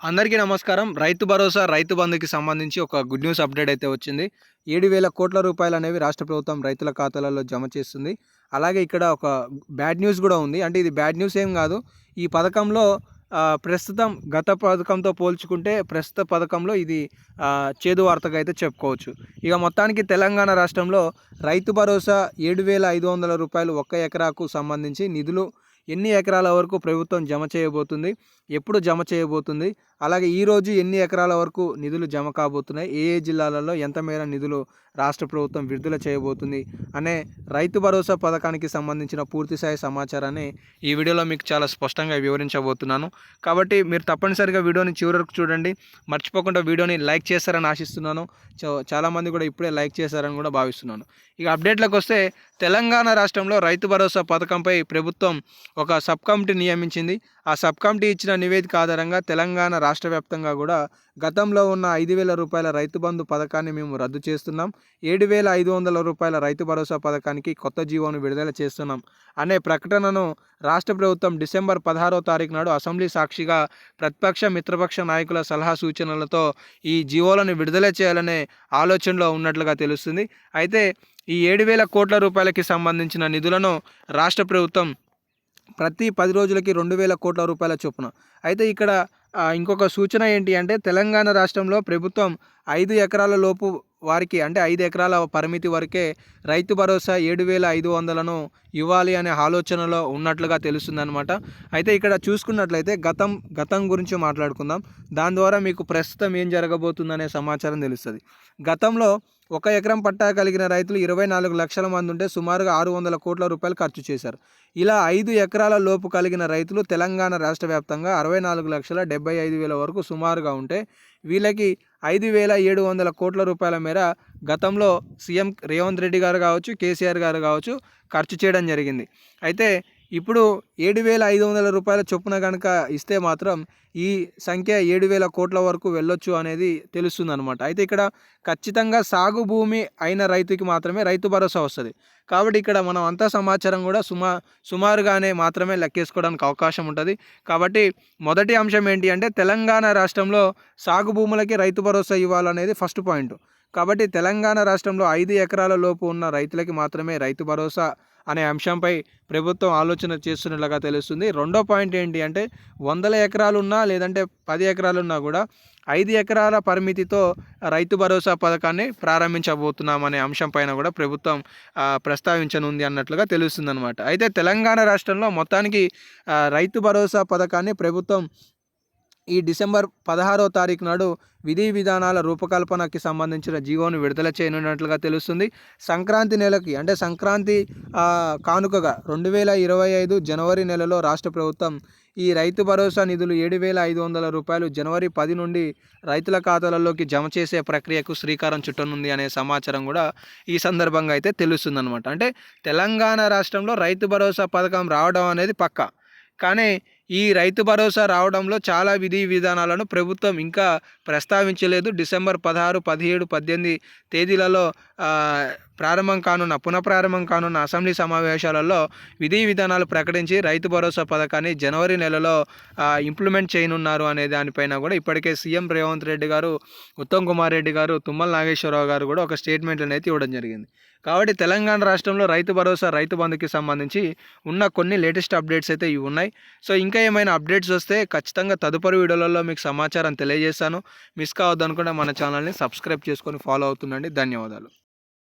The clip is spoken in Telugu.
అందరికీ నమస్కారం. రైతు భరోసా రైతు బంధుకి సంబంధించి ఒక గుడ్ న్యూస్ అప్డేట్ అయితే వచ్చింది. ఏడు వేల కోట్ల రూపాయలు అనేవి రాష్ట్ర ప్రభుత్వం రైతుల ఖాతాలలో జమ చేస్తుంది. అలాగే ఇక్కడ ఒక బ్యాడ్ న్యూస్ కూడా ఉంది. అంటే ఇది బ్యాడ్ న్యూస్ ఏం కాదు. ఈ పథకంలో ప్రస్తుతం గత పథకంతో పోల్చుకుంటే ప్రస్తుత పథకంలో ఇది చేదు వార్తగా అయితే చెప్పుకోవచ్చు. ఇక మొత్తానికి తెలంగాణ రాష్ట్రంలో రైతు భరోసా ఏడు వేల ఐదు వందల రూపాయలు ఒక్క ఎకరాకు సంబంధించి నిధులు ఎన్ని ఎకరాల వరకు ప్రభుత్వం జమ చేయబోతుంది? ఎప్పుడు జమ చేయబోతుంది? అలాగే ఈరోజు ఎన్ని ఎకరాల వరకు నిధులు జమ కాబోతున్నాయి? ఏ ఏ జిల్లాలలో ఎంత మేర నిధులు రాష్ట్ర ప్రభుత్వం విడుదల చేయబోతుంది? అనే రైతు భరోసా పథకానికి సంబంధించిన పూర్తిస్థాయి సమాచారాన్ని ఈ వీడియోలో మీకు చాలా స్పష్టంగా వివరించబోతున్నాను. కాబట్టి మీరు తప్పనిసరిగా వీడియోని చివరి వరకు చూడండి. మర్చిపోకుండా వీడియోని లైక్ చేస్తారని ఆశిస్తున్నాను. చాలామంది కూడా ఇప్పుడే లైక్ చేశారని కూడా భావిస్తున్నాను. ఇక అప్డేట్లకు వస్తే తెలంగాణ రాష్ట్రంలో రైతు భరోసా పథకంపై ప్రభుత్వం ఒక సబ్ కమిటీ నియమించింది. ఆ సబ్ కమిటీ ఇచ్చిన నివేదిక ఆధారంగా తెలంగాణ రాష్ట్ర వ్యాప్తంగా కూడా గతంలో ఉన్న ఐదు వేల రూపాయల రైతు బంధు పథకాన్ని మేము రద్దు చేస్తున్నాం. ఏడు వేల ఐదు వందల రూపాయల రైతు భరోసా పథకానికి కొత్త జీవోను విడుదల చేస్తున్నాం అనే ప్రకటనను రాష్ట్ర ప్రభుత్వం డిసెంబర్ పదహారో తారీఖు నాడు అసెంబ్లీ సాక్షిగా ప్రతిపక్ష మిత్రపక్ష నాయకుల సలహా సూచనలతో ఈ జీవోలను విడుదల చేయాలనే ఆలోచనలో ఉన్నట్లుగా తెలుస్తుంది. అయితే ఈ ఏడు వేల కోట్ల రూపాయలకి సంబంధించిన నిధులను రాష్ట్ర ప్రభుత్వం ప్రతి పది రోజులకి రెండు వేల కోట్ల రూపాయల చొప్పున. అయితే ఇక్కడ ఇంకొక సూచన ఏంటి అంటే తెలంగాణ రాష్ట్రంలో ప్రభుత్వం ఐదు ఎకరాల లోపు వారికి అంటే ఐదు ఎకరాల పరిమితి వరకే రైతు భరోసా ఏడు వేల ఐదు వందలను ఇవ్వాలి అనే ఆలోచనలో ఉన్నట్లుగా తెలుస్తుందన్నమాట. అయితే ఇక్కడ చూసుకున్నట్లయితే గతం గతం గురించి మాట్లాడుకుందాం. దాని ద్వారా మీకు ప్రస్తుతం ఏం జరగబోతుందనే సమాచారం తెలుస్తుంది. గతంలో ఒక ఎకరం పట్టా కలిగిన రైతులు ఇరవై నాలుగు లక్షల మంది ఉంటే సుమారుగా ఆరు వందల కోట్ల రూపాయలు ఖర్చు చేశారు. ఇలా ఐదు ఎకరాల లోపు కలిగిన రైతులు తెలంగాణ రాష్ట్ర వ్యాప్తంగా అరవై నాలుగు లక్షల డెబ్బై ఐదు వేల వరకు సుమారుగా ఉంటే వీళ్ళకి ఐదు వేల ఏడు వందల కోట్ల రూపాయల మేర గతంలో సీఎం రేవంత్ రెడ్డి గారు కావచ్చు కేసీఆర్ గారు కావచ్చు ఖర్చు చేయడం జరిగింది. అయితే ఇప్పుడు ఏడు వేల ఐదు వందల రూపాయల చొప్పున కనుక ఇస్తే మాత్రం ఈ సంఖ్య ఏడు వేల కోట్ల వరకు వెళ్ళొచ్చు అనేది తెలుస్తుంది అనమాట అయితే ఇక్కడ ఖచ్చితంగా సాగు భూమి అయిన రైతుకి మాత్రమే రైతు భరోసా వస్తుంది. కాబట్టి ఇక్కడ మనం అంతా సమాచారం కూడా సుమా సుమారుగానే మాత్రమే లెక్కేసుకోవడానికి అవకాశం ఉంటుంది. కాబట్టి మొదటి అంశం ఏంటి అంటే తెలంగాణ రాష్ట్రంలో సాగు భూములకి రైతు భరోసా ఇవ్వాలనేది ఫస్ట్ పాయింట్. కాబట్టి తెలంగాణ రాష్ట్రంలో ఐదు ఎకరాల లోపు ఉన్న రైతులకి మాత్రమే రైతు భరోసా అనే అంశంపై ప్రభుత్వం ఆలోచన చేస్తున్నట్లుగా తెలుస్తుంది. రెండో పాయింట్ ఏంటి అంటే వందల ఎకరాలు ఉన్నా లేదంటే పది ఎకరాలు ఉన్నా కూడా ఐదు ఎకరాల పరిమితితో రైతు భరోసా పథకాన్ని ప్రారంభించబోతున్నామనే అంశం పైన కూడా ప్రభుత్వం ప్రస్తావించనుంది అన్నట్లుగా తెలుస్తుంది అనమాట అయితే తెలంగాణ రాష్ట్రంలో మొత్తానికి రైతు భరోసా పథకాన్ని ప్రభుత్వం ఈ డిసెంబర్ పదహారో తారీఖు నాడు విధి విధానాల రూపకల్పనకి సంబంధించిన జీవోను విడుదల చేయనున్నట్లుగా తెలుస్తుంది. సంక్రాంతి నెలకి అంటే సంక్రాంతి కానుకగా రెండు వేల ఇరవై ఐదు జనవరి నెలలో రాష్ట్ర ప్రభుత్వం ఈ రైతు భరోసా నిధులు ఏడు వేల ఐదు వందల రూపాయలు జనవరి పది నుండి రైతుల ఖాతాలలోకి జమ చేసే ప్రక్రియకు శ్రీకారం చుట్టనుంది అనే సమాచారం కూడా ఈ సందర్భంగా అయితే తెలుస్తుందన్నమాట. అంటే తెలంగాణ రాష్ట్రంలో రైతు భరోసా పథకం రావడం అనేది పక్క. కానీ ఈ రైతు భరోసా రావడంలో చాలా విధి విధానాలను ప్రభుత్వం ఇంకా ప్రస్తావించలేదు. డిసెంబర్ పదహారు పదిహేడు పద్దెనిమిది తేదీలలో ప్రారంభం కానున్న పునఃప్రారంభం కానున్న అసెంబ్లీ సమావేశాలలో విధి విధానాలు ప్రకటించి రైతు భరోసా పథకాన్ని జనవరి నెలలో ఇంప్లిమెంట్ చేయనున్నారు అనే దానిపైన కూడా ఇప్పటికే సీఎం రేవంత్ రెడ్డి గారు ఉత్తమ్ కుమార్ రెడ్డి గారు తుమ్మల నాగేశ్వరరావు గారు కూడా ఒక స్టేట్మెంట్ అనేది ఇవ్వడం జరిగింది. కాబట్టి తెలంగాణ రాష్ట్రంలో రైతు భరోసా రైతు బంధుకి సంబంధించి ఉన్న కొన్ని లేటెస్ట్ అప్డేట్స్ అయితే ఇవి ఉన్నాయి. సో ఇంకా ఏమైనా అప్డేట్స్ వస్తే ఖచ్చితంగా తదుపరి వీడియోలలో మీకు సమాచారం తెలియజేస్తాను. మిస్ కావద్దనుకుంటే మన ఛానల్ని సబ్స్క్రైబ్ చేసుకొని ఫాలో అవుతుండండి. ధన్యవాదాలు.